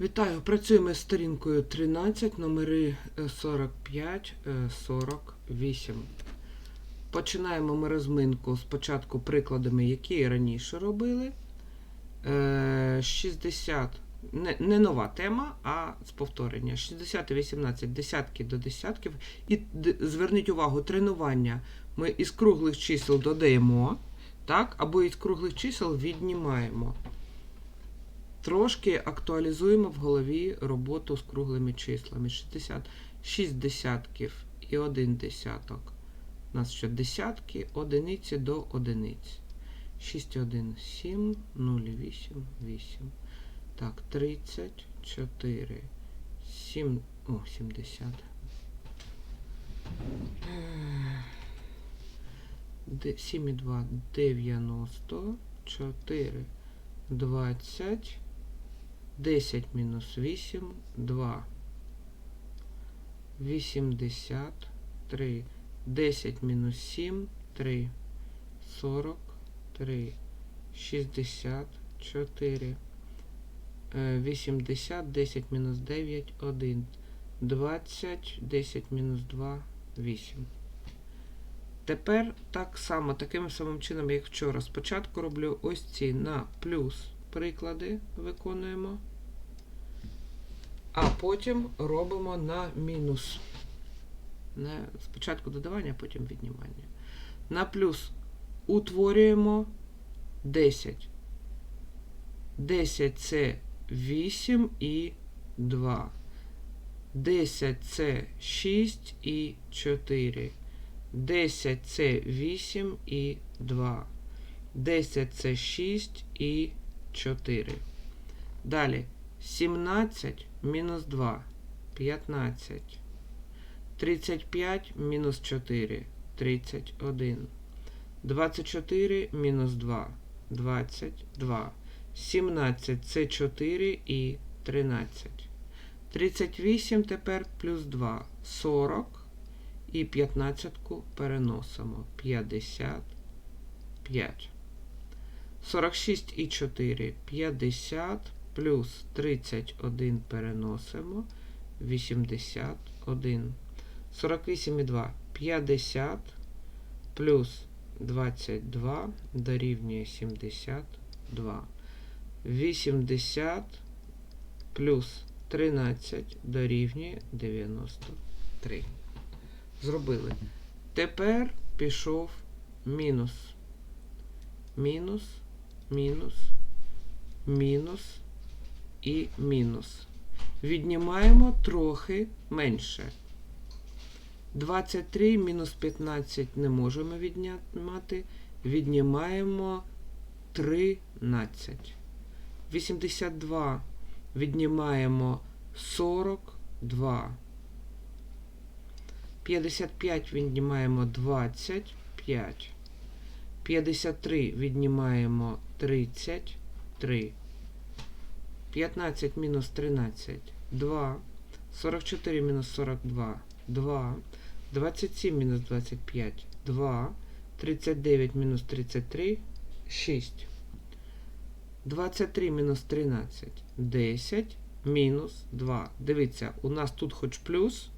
Вітаю! Працюємо з сторінкою 13, номери е, 45, е, 48. Починаємо ми розминку спочатку прикладами, які раніше робили. Е, 60. Не, не нова тема, а з повторення. 60 і 18 десятки до десятків. І зверніть увагу, тренування ми із круглих чисел додаємо, так, або із круглих чисел віднімаємо. Трошки актуалізуємо в голові роботу з круглими числами. 60, 6 десятків і 1 десяток. У нас що десятки, одиниці до одиниць. 6, 1, 7, 0, 8, 8. Так, 34, 7, о, 70. Де- 7 і 2, 90, 4, 20. 10 мінус 8, 2. 83. 10 мінус 7, 3. 43. 64. Е, 80, 10 мінус 9, 1. 20, 10 мінус 2, 8. Тепер так само, таким самим чином, як вчора. Спочатку роблю ось ці на плюс приклади виконуємо, а потім робимо на мінус. Не, спочатку додавання, а потім віднімання. На плюс утворюємо 10. 10 це 8 і 2. 10 це 6 і 4. 10 це 8 і 2. 10 це 6 і 4. Далі 17 мінус 2 15. 35 мінус 4 31. 24 мінус 2 22. 17 це 4 і 13. 38 тепер плюс 2 40 і 15 переносимо 55. 46 і 4 50 плюс 31 переносимо 81. 48 і 2 50 плюс 22 дорівнює 72. 80 плюс 13 дорівнює 93. Зробили. Тепер пішов мінус. Мінус, мінус, мінус і мінус. Віднімаємо трохи менше. 23 мінус 15 не можемо віднімати. Віднімаємо 13. 82 віднімаємо 42. 55 віднімаємо 25. 53 віднімаємо 33. 15 мінус 13 2. 44 мінус 42 2. 27 мінус 25 2. 39 мінус 33 6. 23 мінус 13 10 мінус 2. Дивіться, у нас тут хоч плюс,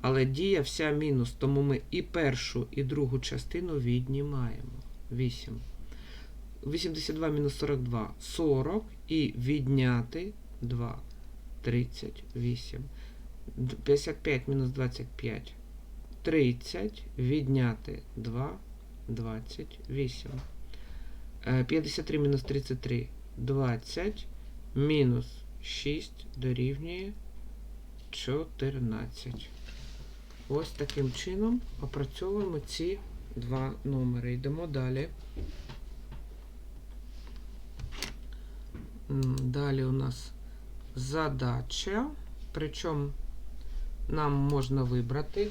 але дія вся мінус, тому ми і першу, і другу частину віднімаємо. 8. 82 мінус 42 40 і відняти 2. 38. 55 мінус 25 30. Відняти 2. 28. Е, 53 мінус 33 20. Мінус 6 дорівнює 14. Ось таким чином опрацьовуємо ці два номери. Йдемо далі. Далі у нас задача. Причому нам можна вибрати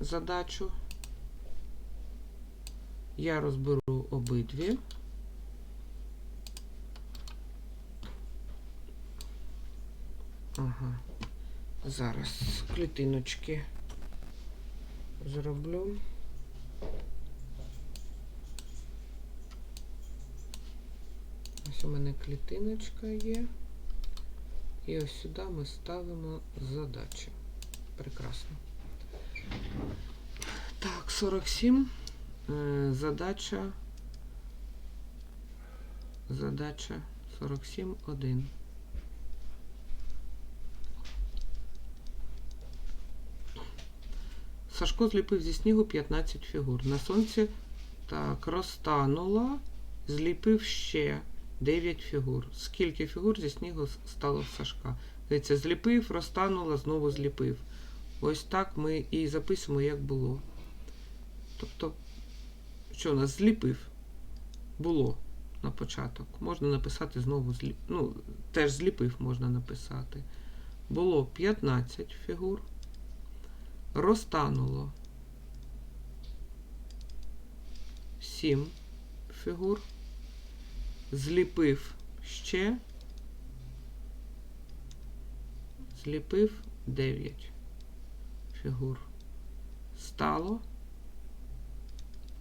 задачу. Я розберу обидві. Ага. Зараз клітиночки зроблю. Ось у мене клітиночка є. І ось сюди ми ставимо задачі. Прекрасно. Так, 47. Е, Задача. Задача 47, Сашко зліпив зі снігу 15 фігур. На сонці так розтануло, зліпив ще 9 фігур. Скільки фігур зі снігу стало Сашка? Дивіться, зліпив, розтануло, знову зліпив. Ось так ми і записуємо, як було. Тобто, що у нас зліпив? Було на початок. Можна написати знову зліп. Ну, теж зліпив можна написати. Було 15 фігур. Розтануло 7 фігур. Зліпив ще. Зліпив 9 фігур. Стало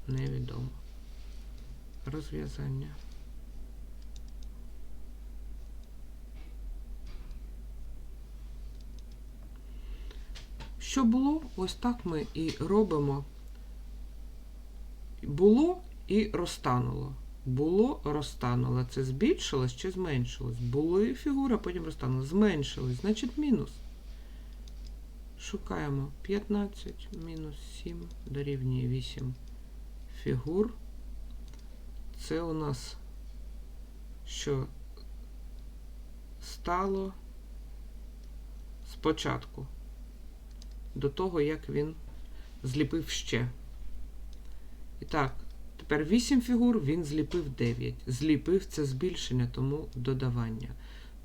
невідомо. Розв'язання. Що було, ось так ми і робимо. Було і розтануло. Було, розтануло. Це збільшилось чи зменшилось? Були фігури, а потім розтануло. Зменшилось, значить мінус. Шукаємо 15 мінус 7 дорівнює 8 фігур. Це у нас що стало спочатку до того, як він зліпив ще. І так, тепер 8 фігур, він зліпив 9. Зліпив це збільшення, тому додавання.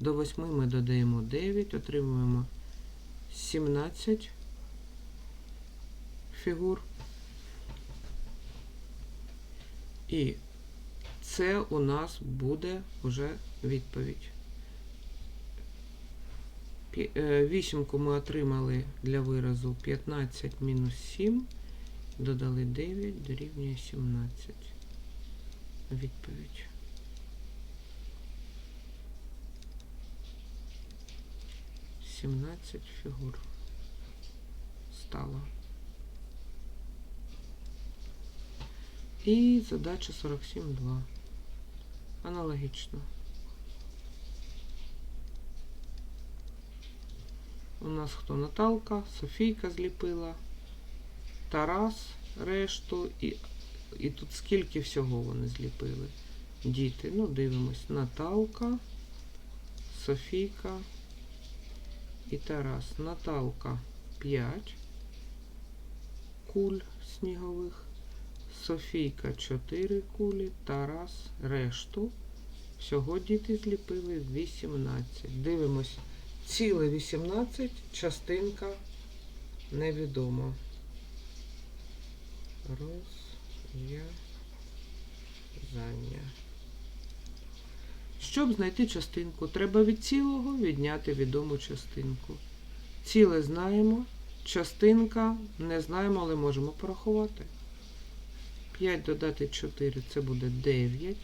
До 8 ми додаємо 9, отримуємо 17 фігур. І це у нас буде вже відповідь. Е, Вісімку ми отримали для виразу 15 мінус 7. Додали 9, дорівнює 17. Відповідь. Сімнадцять фігур стало. І задача 47.2. Аналогічно. У нас хто Наталка, Софійка зліпила, Тарас, решту, і, і тут скільки всього вони зліпили. Діти. Ну, дивимось. Наталка, Софійка і Тарас. Наталка 5 куль снігових. Софійка 4 кулі, Тарас решту. Всього діти зліпили 18. Дивимось. Ціле 18, частинка невідома. Розв'язання. Щоб знайти частинку, треба від цілого відняти відому частинку. Ціле знаємо, частинка не знаємо, але можемо порахувати. 5 додати 4 це буде 9.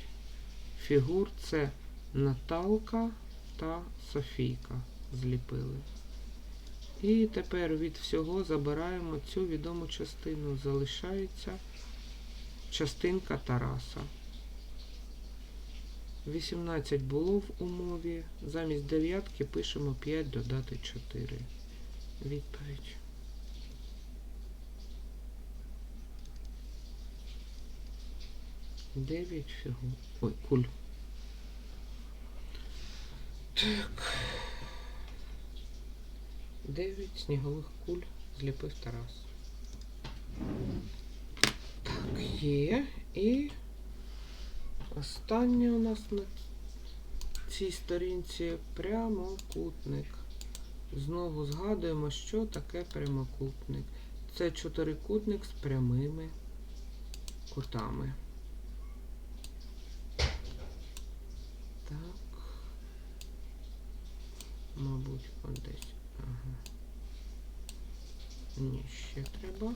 Фігур це Наталка та Софійка зліпили. І тепер від всього забираємо цю відому частину. Залишається частинка Тараса. 18 було в умові. Замість дев'ятки пишемо 5 додати 4. Відповідь. Дев'ять фігур. Ой, куль. Так. Дев'ять снігових куль зліпив Тарас. Так, є. І останнє у нас на цій сторінці прямокутник. Знову згадуємо, що таке прямокутник. Це чотирикутник з прямими кутами. Так. Мабуть, десь. Ні, ще треба.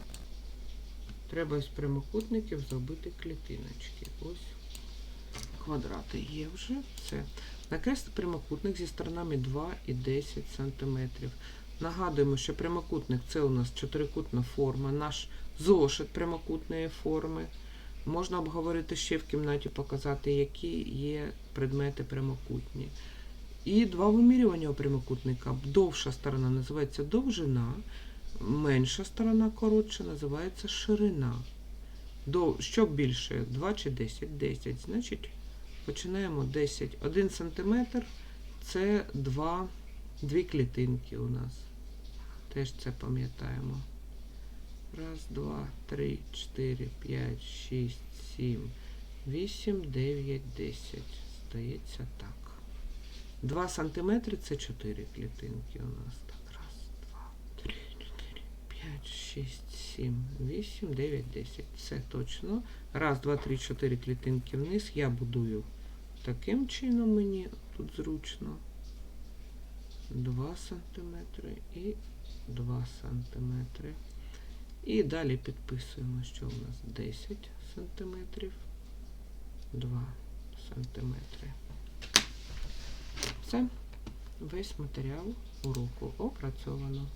Треба з прямокутників зробити клітиночки. Ось квадрати є вже. Це. Накреслити прямокутник зі сторонами 2 і 10 см. Нагадуємо, що прямокутник це у нас чотирикутна форма, наш зошит прямокутної форми. Можна обговорити ще в кімнаті, показати, які є предмети прямокутні. І два вимірювання у прямокутника. Довша сторона називається довжина, менша сторона коротша називається ширина. До, що більше? 2 чи 10? 10. Значить, починаємо 10. 1 см це 2, 2 клітинки у нас. Теж це пам'ятаємо. Раз, два, три, чотири, п'ять, шість, сім, вісім, дев'ять, десять. Здається так. 2 сантиметри це 4 клітинки у нас. Так, раз, два, три, чотири, п'ять, шість, сім, вісім, дев'ять, десять. Це точно. Раз, два, три, чотири клітинки вниз. Я будую таким чином мені тут зручно. 2 сантиметри і 2 сантиметри. І далі підписуємо, що у нас 10 сантиметрів, 2 сантиметри. Все, весь матеріал уроку опрацьовано.